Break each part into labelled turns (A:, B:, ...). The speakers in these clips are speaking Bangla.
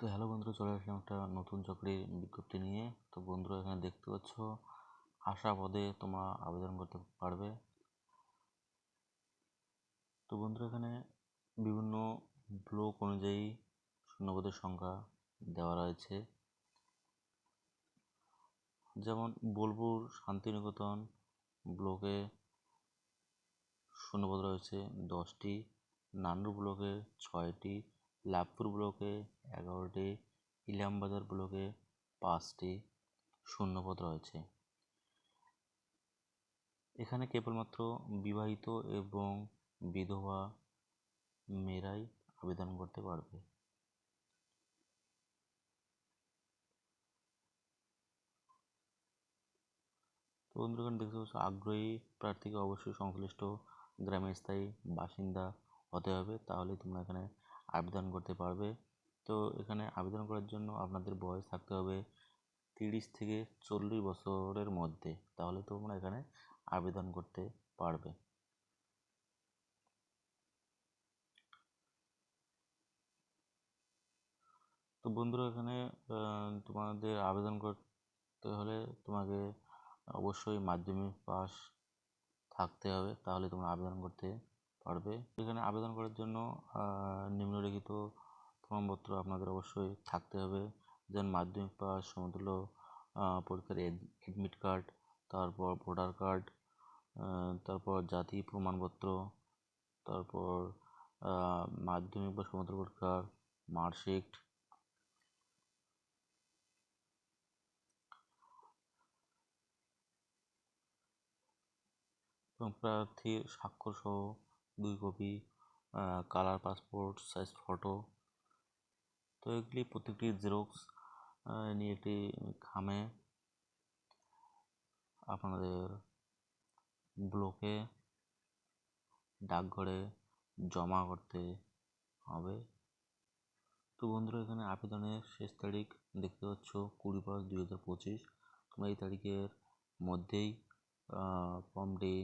A: তো হ্যালো বন্ধুরা, চলে আসলাম একটা নতুন চাকরির বিজ্ঞপ্তি নিয়ে। তো বন্ধুরা, এখানে দেখতে পাচ্ছ, আশা পদে তোমরা আবেদন করতে পারবে। তো বন্ধুরা, এখানে বিভিন্ন ব্লক অনুযায়ী শূন্যপদের সংখ্যা দেওয়া রয়েছে। যেমন, বোলপুর শান্তিনিকেতন ব্লকে শূন্যপদ রয়েছে দশটি নান্ডু ব্লকে ছয়টি লাভপুর ব্লকে এগারোটি, ইলামবাজার ব্লকে পাঁচটি শূন্যপদ রয়েছে। এখানে কেবলমাত্র বিবাহিত এবং বিধবা মেয়েরাই আবেদন করতে পারবে। তো দেখতে পাচ্ছ, আগ্রহী প্রার্থীকে অবশ্যই সংশ্লিষ্ট গ্রামের স্থায়ী বাসিন্দা হতে হবে। তাহলে তোমরা এখানে আবেদন করতে পারবে। তো এখানে আবেদন করার জন্য আপনাদের বয়স থাকতে হবে তিরিশ থেকে চল্লিশ বছরের মধ্যে। তাহলে তোমরা এখানে আবেদন করতে পারবে। তো বন্ধুরা এখানে তোমাদের আবেদন করতে হলে তোমাকে অবশ্যই মাধ্যমিক পাস থাকতে হবে। তাহলে তোমরা আবেদন করতে পারবে। এখানে আবেদন করার জন্য নিম্নলিখিত প্রমাণপত্র আপনাদের অবশ্যই থাকতে হবে। যেমন মাধ্যমিক পাস, সমতুল্য পরীক্ষার এডমিট কার্ড তারপর ভোটার কার্ড তারপর জাতি প্রমাণপত্র, তারপর মাধ্যমিক বা সমতুল্য পরীক্ষার মার্কশিট এবং প্রার্থীর স্বাক্ষরসহ দুই copy colour passport size photo তো এগুলি প্রত্যেকটি জেরক্স নিয়ে একটি খামে আপনাদের ব্লকে ডাকঘরে জমা করতে হবে। তো বন্ধুরা, এখানে আবেদনের শেষ তারিখ দেখতে পাচ্ছ, কুড়ি পাঁচ দুই হাজার পঁচিশ। তোমরা এই তারিখের মধ্যেই ফর্মটি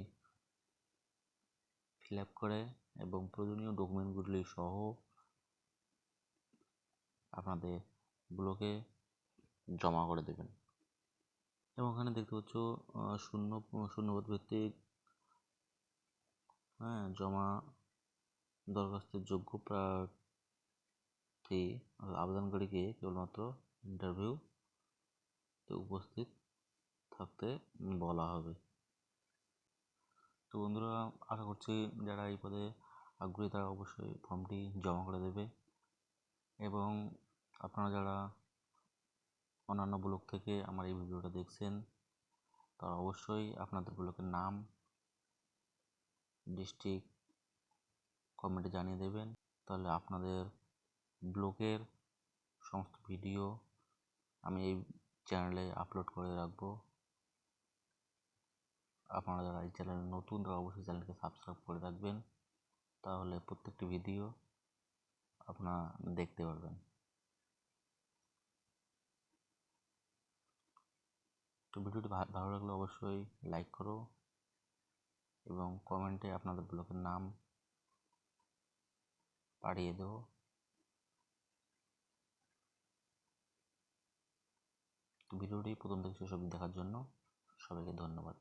A: ফিল আপ করে এবং প্রয়োজনীয় ডকুমেন্টগুলি সহ আপনাদের ব্লকে জমা করে দেবেন। এবং ওখানে দেখতে পাচ্ছ শূন্য, শূন্যপদ ভিত্তিক হ্যাঁ জমা দরখাস্তের যোগ্য প্রার্থী আবেদনকারীকে কেবলমাত্র ইন্টারভিউতে উপস্থিত থাকতে বলা হবে। তো বন্ধুরা, আশা করছি যারা এই পদে আগ্রহী তারা অবশ্যই ফর্মটি জমা করে দেবে এবং আপনারা যারা অন্যান্য ব্লক থেকে আমার এই ভিডিওটা দেখছেন, তারা অবশ্যই আপনাদের ব্লকের নাম, ডিস্ট্রিক্ট, কমেন্টে জানিয়ে দেবেন। তাহলে আপনাদের ব্লকের সমস্ত ভিডিও আমি এই চ্যানেলে আপলোড করে রাখব। আপনারা যারা এই চ্যানেলে নতুন, তারা অবশ্যই চ্যানেলকে সাবস্ক্রাইব করে রাখবেন। তাহলে প্রত্যেকটি ভিডিও আপনারা দেখতে পারবেন। তো ভিডিওটি ভালো লাগলে অবশ্যই লাইক করো এবং কমেন্টে আপনাদের ব্লগের নাম পাঠিয়ে দেবো ভিডিওটি প্রথম থেকে শেষ অবধি দেখার জন্য সবাইকে ধন্যবাদ।